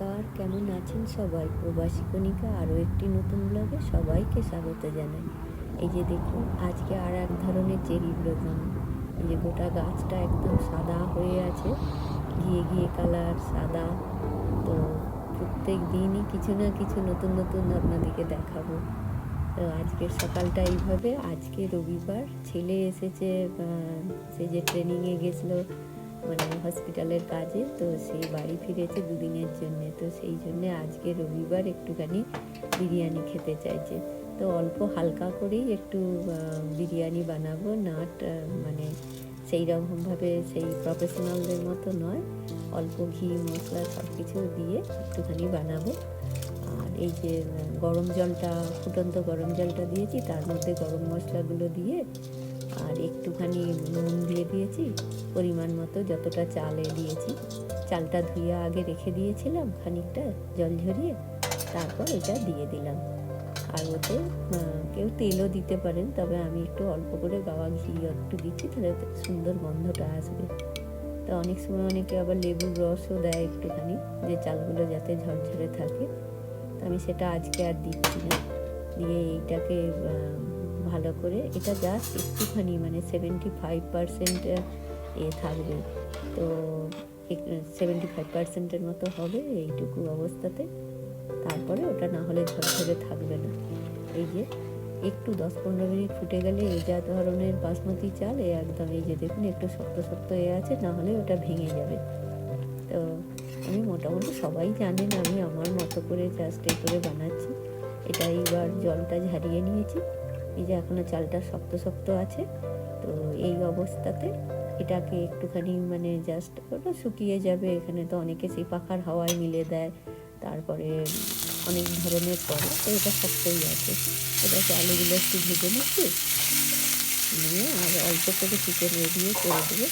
নমস্কার, কেমন আছেন সবাই? প্রবাসী কণিকা আরও একটি নতুন ব্লগে সবাইকে স্বাগত জানাই। এই যে দেখুন, আজকে আর এক ধরনের চেরি ব্লসম এই যে গোটা গাছটা একদম সাদা হয়ে আছে, ঘিয়ে ঘিয়ে কালার সাদা। তো প্রত্যেক দিনই কিছু না কিছু নতুন নতুন আপনাদেরকে দেখাবো। তো আজকের সকালটা এইভাবে, আজকে রবিবার ছেলে এসেছে সে যে ট্রেনিংয়ে গেছিল মানে হসপিটালের কাজে, তো সেই বাড়ি ফিরেছে দুদিনের জন্য। তো সেই জন্য আজকে রবিবার একটুখানি বিরিয়ানি খেতে চাইছে। তো অল্প হালকা করেই একটু বিরিয়ানি বানাবো। নাট মানে সেই রকমভাবে সেই প্রফেশনালদের মতো নয়। অল্প ঘি, মশলা সব কিছু দিয়ে একটুখানি বানাবো। আর এই যে গরম জলটা, ফুটন্ত গরম জলটা দিয়েছি, তার মধ্যে গরম মশলাগুলো দিয়ে আর একটুখানি নুন দিয়ে দিয়েছি, পরিমাণ মতো যতটা চালে দিয়েছি। চালটা ধুয়ে আগে রেখে দিয়েছিলাম খানিকটা, জল ঝরিয়ে তারপর এটা দিয়ে দিলাম। আর ওতে কেউ তেলও দিতে পারেন, তবে আমি একটু অল্প করে গাওয়া ঘি একটু দিচ্ছি, তাহলে সুন্দর গন্ধটা আসবে। তো অনেক সময় অনেকে আবার লেবুর রসও দেয় একটুখানি, যে চালগুলো যাতে ঝরঝরে থাকে। আমি সেটা আজকে আর দিচ্ছি না। দিয়ে এইটাকে ভালো করে, এটা জাস্ট একটুখানি মানে সেভেন্টি ফাইভ পার্সেন্ট এ থাকবে। তো সেভেন্টি ফাইভ পার্সেন্টের মতো হবে এইটুকু অবস্থাতে। তারপরে ওটা না হলে ঝরঝরে থাকবে না। এই যে, একটু দশ পনেরো মিনিট ফুটে গেলে এই যা ধরনের বাসমতি চাল, এ একদম এই যে দেখুন, একটু শক্ত শক্ত এ আছে, না হলে ওটা ভেঙে যাবে। তো আমি মোটামুটি সবাই জানেন, আমি আমার মতো করে জাস্ট এ করে বানাচ্ছি। এটা এইবার জলটা ঝারিয়ে নিয়েছি। এই যে এখনও চালটা শক্ত শক্ত আছে, তো এই অবস্থাতে এটাকে একটুখানি মানে জাস্ট ওটা শুকিয়ে যাবে। এখানে তো অনেকে সেই পাখার হাওয়ায় মিলে দেয়, তারপরে অনেক ধরনের করে, তো এটা শক্তই আছে। এটাকে আলুগুলো একটু ভেজে নিচ্ছি, নিয়ে আর অল্প করে চিকেন দিয়ে করে দেবে,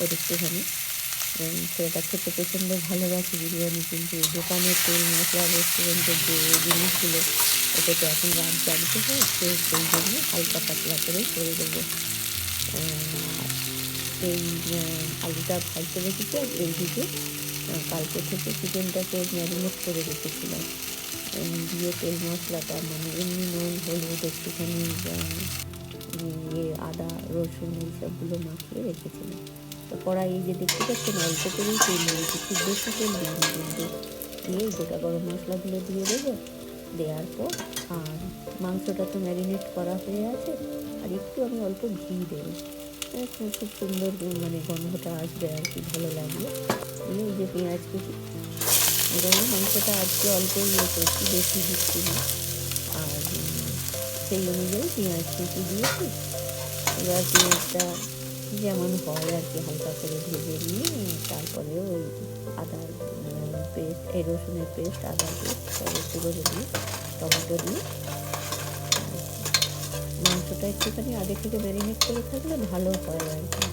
ওর একটুখানি। সেটা খেতে প্রচণ্ড ভালোবাসি বিরিয়ানি, কিন্তু দোকানের তেল, মশলা রেস্টুরেন্টের যে জিনিসগুলো ওটা তো এখন রাত জানতে হয় তো সেই জন্য হালকা পাতলা করে করে দেবো। এই আলুটা ভাজতে রেখেছি আর এই দিকে কালকে থেকে চিকেনটাকে ম্যারিনেট করে রেখেছিলাম। দিয়ে তেল, মশলাটা মানে এমনি নুন, হলুদ, একটুখানি ইয়ে আদা, রসুন এইসবগুলো মাখিয়ে রেখেছিলাম। তো কড়াই এই যে দেখতে পাচ্ছেন, অল্প করেই তেল দিয়েছি খুব বেশি তেল দিইনি কিন্তু। দিয়ে গোটা গরম মশলাগুলো দিয়ে দেবো। দেওয়ার পর আর মাংসটা তো ম্যারিনেট করা হয়ে আছে, আর একটু আমি অল্প ঘি দেবো। খুব সুন্দর মানে গন্ধটা আসবে আর কি, ভালো লাগবে। দিয়ে এই যে পেঁয়াজ কুচি আমি মাংসটা আজকে অল্প ইয়ে করছি, বেশি দিচ্ছি না। আর সেই অনুযায়ী পেঁয়াজ কুচি দিয়েছি। এবার পেঁয়াজটা যেমন হয় আর কি, হালকা করে ভেজে নিয়ে তারপরে ওই আদার পেস্ট, এই রসুনের পেস্ট, আদা, পেস্ট সব একটু দিয়ে টমেটো দিয়ে। মাংসটা একটুখানি আগে থেকে ম্যারিনেট করে থাকলে ভালো হয় আর কি।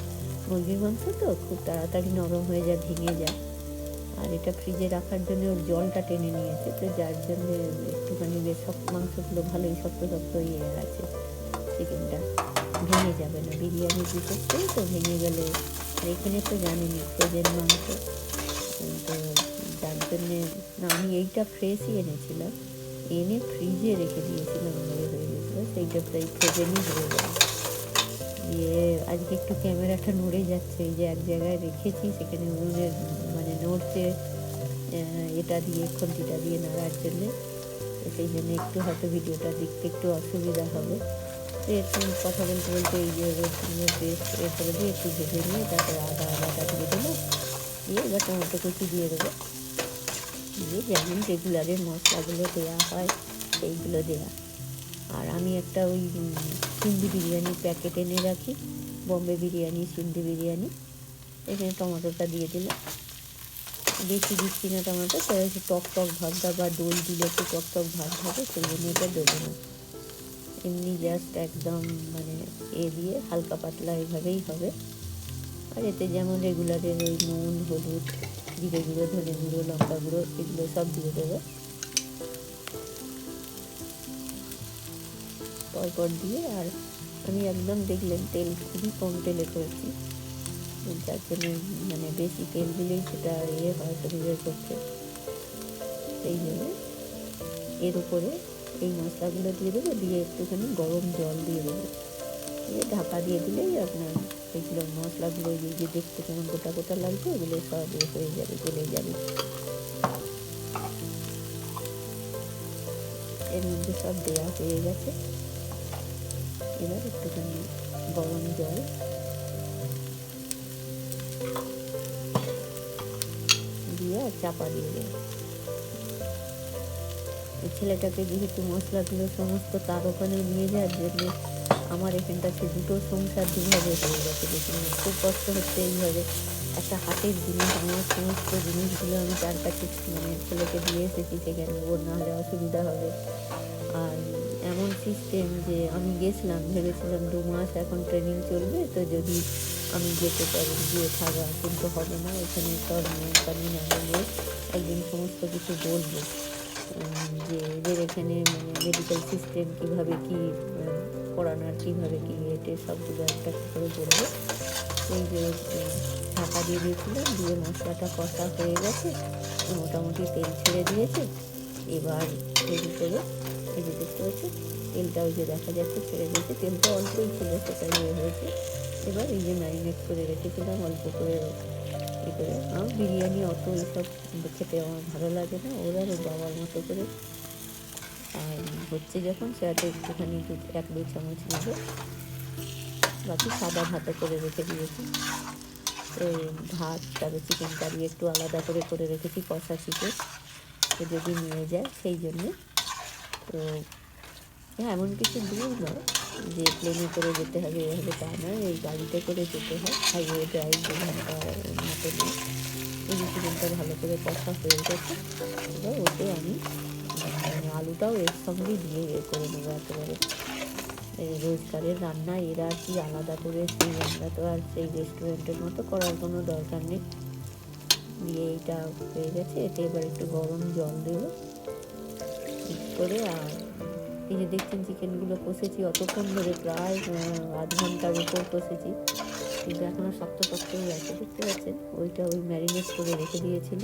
মুরগির মাংস তো খুব তাড়াতাড়ি নরম হয়ে যায়, ভেঙে যায়। আর এটা ফ্রিজে রাখার জন্য ওর জলটা টেনে নিয়েছে, তো যার জন্য একটুখানি বেশ মাংসগুলো ভালোই শক্ত শক্ত ইয়ে আছে চিকেনটা ভেঙে যাবে না। বিরিয়ানি করে তো ভেঙে গেলে। আর এখানে তো জানেনি ফ্রোজেন মাংস। তো যার জন্যে না, আমি এইটা ফ্রেশই এনেছিলাম। এনে ফ্রিজে রেখে দিয়েছিলাম মনে হয়ে গেছিল। সেইটা প্রায় ফ্রোজেনই হয়ে গেল। দিয়ে আজকে একটু ক্যামেরাটা নড়ে যাচ্ছে, এই যে এক জায়গায় রেখেছি, সেখানে উনুনের মানে নড়ছে এটা দিয়ে, খন্তিটা দিয়ে নাড়ার জন্যে। সেই জন্য একটু হয়তো ভিডিওটা দেখতে একটু অসুবিধা হবে। একটু কথা বলতে বলতে এই যে পেস্ট এরপরে দিয়ে একটু ভেজে নিয়ে তারপরে আদা আদাটা দিয়ে দিলাম। দিয়ে এবার টমেটো কুচি দিয়ে দেবো। দিয়ে যেমন রেগুলারের মশলাগুলো দেওয়া হয় সেইগুলো দেওয়া আর আমি একটা ওই সিন্ধি বিরিয়ানির প্যাকেট এনে রাখি, বম্বে বিরিয়ানি, সিন্ধি বিরিয়ানি। এখানে টমেটোটা দিয়ে দিলাম। বেশি দিচ্ছি না টমেটো তো একটু টক টক ভাবটা বা দই দিলে একটু টক টক ভাব হবে সেই জন্য এটা দেবো না। জাস্ট একদম মানে এ দিয়ে হালকা পাতলা এভাবেই হবে। আর এতে যেমন রেগুলারের ওই নুন, হলুদ, জিরে গুঁড়ো, ধনে গুঁড়ো, লঙ্কা গুঁড়ো, এগুলো সব দিয়ে দেবো। পরপর দিয়ে আর আমি একদম দেখলেন তেল খুবই কম তেলে করেছি। যার জন্য মানে বেশি তেল দিলেই সেটা ইয়ে হয় শরীরের পক্ষে। সেই জন্য এর উপরে এই মশলাগুলো দিয়ে দেবো, দিয়ে একটুখানি গরম জল দিয়ে দেবো। দিয়ে ঢাকা দিয়ে দিলেই আপনার এইগুলো মশলাগুলো এই যে দেখতে কেমন গোটা গোটা লাগবে ওগুলো সব হয়ে যাবে, গলে যাবে। এর মধ্যে সব দেওয়া হয়ে গেছে। এবার একটুখানি গরম জল। দিয়ে চাপা দিয়ে দেবো। ছেলেটাকে যেহেতু মশলাগুলো সমস্ত তার ওখানে নিয়ে যাওয়ার জন্য আমার এখানটা সে দুটো সংসার দুভাবে খুব কষ্ট হচ্ছে এইভাবে। একটা হাতের জিনিস, আমার সমস্ত জিনিসগুলো আমি তার কাছে মানে ছেলেকে দিয়ে এসেছি সেখানে ওর না হলে অসুবিধা হবে। আর এমন সিস্টেম যে আমি গেছিলাম, ভেবেছিলাম দু মাস এখন ট্রেনিং চলবে, তো যদি আমি যেতে পারি, গিয়ে থাকা, কিন্তু হবে না। এখানে সব নিয়ম কানুন একদিন সমস্ত কিছু বলব। যে এদের এখানে মানে মেডিকেল সিস্টেম কীভাবে কী পড়ানোর কীভাবে কী এটে সবগুলো একটা করে বলব। এই যে ঢাকা দিয়ে দিয়েছিলাম, দিয়ে মশলাটা কষা হয়ে গেছে, মোটামুটি তেল ছেড়ে দিয়েছে। এবার এর উপরে এই দেখতে পাচ্ছি তেলটাও যে দেখা যাচ্ছে ছেড়ে দিয়েছে, তেলটা অল্পই ছিল, সেটা ইয়ে হয়েছে। এবার এই যে ম্যারিনেট করে রেখেছিলাম, অল্প করে এ করে আমার বিরিয়ানি অত এসব খেতে আমার ভালো লাগে না। ওরা বাবার মতো করে আর হচ্ছে যখন সেটাতে একটুখানি এক দু চামচ নেবে। বাকি সাদা ভাতে করে রেখে দিয়েছি। তো ভাত, তারপর চিকেন কারি একটু আলাদা করে করে রেখেছি কষা চিকেন তো যদি নিয়ে যায়, সেই জন্যে। তো হ্যাঁ এমন কিছু দূর নয় যে প্লেনে করে যেতে হবে, এভাবে তা নয় এই গাড়িতে করে যেতে হয়। হাইওয়ে ড্রাইভ দু ঘণ্টা মতো নিয়ে এই ভালো করে কষা হয়ে গেছে। এবার ওতে আমি আলুটাও এর সঙ্গেই দিয়ে এ করে নেব একেবারে। এই রোজগারের রান্না, এরা কি আলাদা করে সেই রান্না তো আর সেই রেস্টুরেন্টের মতো করার কোনো দরকার নেই। দিয়ে এইটা হয়ে গেছে, এতে এবার একটু গরম জল দেবো। মিক্স করে আর এই যে দেখছেন চিকেনগুলো কষেছি, অতক্ষণ ধরে প্রায় আধ ঘণ্টার উপর কষেছি। কিন্তু এখনও শক্ত শক্তই আছে, দেখতে পাচ্ছেন? ওইটা ওই ম্যারিনেট করে রেখে দিয়েছিল।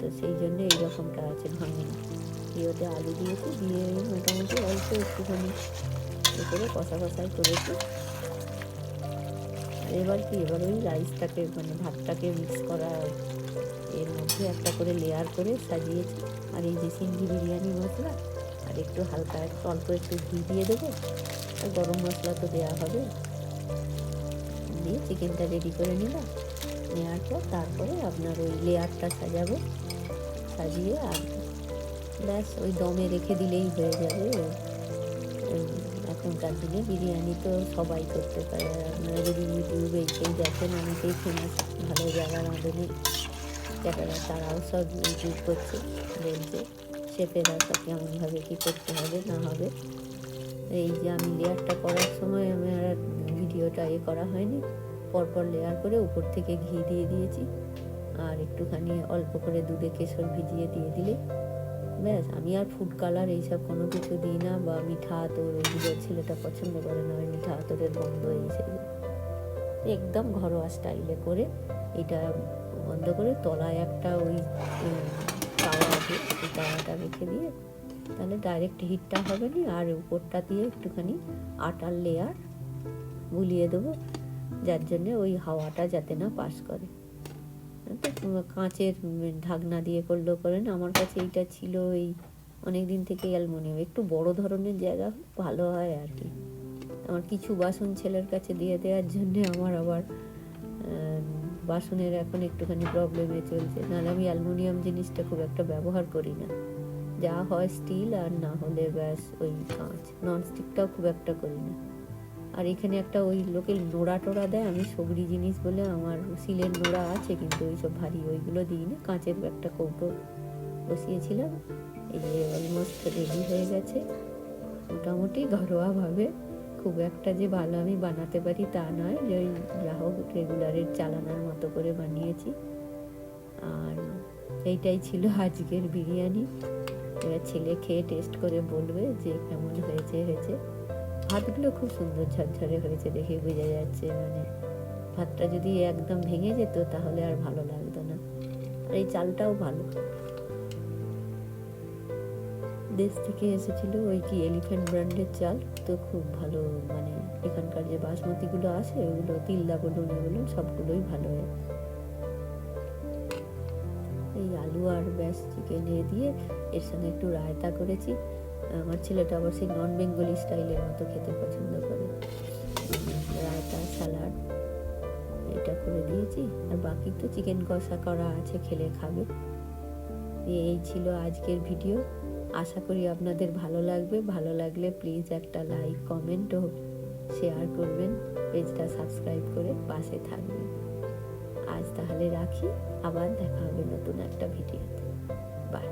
তো সেই জন্য এইরকমটা আছে ভাঙেনি দিয়ে ওতে আলু দিয়েছি, দিয়ে মোটামুটি অল্প একটুখানি করে কষা কষাই করেছি। আর এবার কি? এবার ওই রাইসটাকে মানে ভাতটাকে মিক্স করা। এর মধ্যে একটা করে লেয়ার করে সাজিয়েছি। আর এই যে সিঙ্গি বিরিয়ানি মশলা আর একটু হালকা একটু, অল্প একটু ঘি দিয়ে দেবো। আর গরম মশলা তো দেওয়া হবে। দিয়ে চিকেনটা রেডি করে নিলাম। নেওয়ার পর তারপরে আপনার ওই লেয়ারটা সাজাবো। সাজিয়ে আর ব্যাস, ওই দমে রেখে দিলেই হয়ে যাবে। এখনকার দিনে বিরিয়ানি তো সবাই করতে পারে। আপনারা যদি ইউটিউবে সেই দেখেন, অনেকেই ফেমাস ভালো জায়গা রাঁধুনি যারা তারাও সব ইউটিউব করছে, বলছে। শেফেরা সব কেমনভাবে কী করতে হবে না হবে। এই যে আমি লেয়ারটা করার সময় আমি আর ভিডিওটা এ করা হয়নি। পরপর লেয়ার করে উপর থেকে ঘি দিয়ে দিয়েছি। আর একটুখানি অল্প করে দুধে কেশর ভিজিয়ে দিয়ে দিলে ব্যাস, আমি আর ফুড কালার এইসব কোনো কিছু দিই না বা মিঠা আতর ওইগুলো ছেলেটা পছন্দ করে না, ওই মিঠা আতরের গন্ধ এই সেই। একদম ঘরোয়া স্টাইলে করে এটা বন্ধ করে তলায় একটা ওই তাওয়া আছে সেই তাওয়াটা রেখে দিয়ে, তাহলে ডাইরেক্ট হিটটা হবে না, আর উপরটা দিয়ে একটুখানি আটার লেয়ার বুলিয়ে দেবো, যার জন্যে ওই হাওয়াটা যাতে না পাস করে। কাঁচের ঢাকনা দিয়ে করলেও করেন, আমার কাছে এইটা ছিল এই অনেক দিন থেকে অ্যালমোনিয়াম, একটু বড় ধরনের জায়গা ভালো হয় আর কি। আমার কিছু বাসন ছেলের কাছে দিয়ে দেওয়ার জন্যে আমার আবার বাসনের এখন একটুখানি প্রবলেমে চলছে। নাহলে আমি অ্যালমোনিয়াম জিনিসটা খুব একটা ব্যবহার করি না। যা হয় স্টিল আর না হলে ব্যাস ওই কাঁচ। ননস্টিকটাও খুব একটা করি না। আর এখানে একটা ওই লোকের নোড়া টোড়া দেয়, আমি সবরি জিনিস বলে আমার সিলের নোড়া আছে, কিন্তু ওই সব ভারী ওইগুলো দিই না কাঁচের একটা কৌটো বসিয়েছিলাম। এই যে অলমোস্ট রেডি হয়ে গেছে। মোটামুটি ঘরোয়াভাবে। খুব একটা যে ভালো আমি বানাতে পারি তা নয়, যে ওই গ্রাহক রেগুলারের চালানোর মতো করে বানিয়েছি। আর এইটাই ছিল আজকের বিরিয়ানি। এবার ছেলে খেয়ে টেস্ট করে বলবে যে কেমন হয়েছে হয়েছে। ভাতগুলো খুব সুন্দর ঝরঝরে হয়েছে দেখে বোঝা যাচ্ছে মানে ভাতটা যদি একদম ভেঙে যেত তাহলে আর ভালো লাগতো না। আর এই চালটাও ভালো। বিদেশ থেকে এসেছিল ওই কি এলিফ্যান্ট ব্র্যান্ডের চাল। তো খুব ভালো মানে এখানকার যে বাসমতিগুলো আছে, ওগুলো তিল্লা বলুন এগুলো সবগুলোই ভালো। হয় এই আলু আর ব্যাস চিকেন এ দিয়ে এর সঙ্গে একটু রায়তা করেছি। আমার ছেলেটা আবার সেই নন বেঙ্গলি স্টাইলের মতো খেতে পছন্দ করে। রায়তা স্যালাড এটা করে দিয়েছি। আর বাকি তো চিকেন কষা করা আছে, খেলে খাবে। এই ছিল আজকের ভিডিও আশা করি আপনাদের ভালো লাগবে। ভালো লাগলে প্লিজ একটা লাইক কমেন্ট ও শেয়ার করবেন। পেজটা সাবস্ক্রাইব করে পাশে থাকবেন। আজ তাহলে রাখি। আবার দেখা হবে নতুন একটা ভিডিওতে। বাই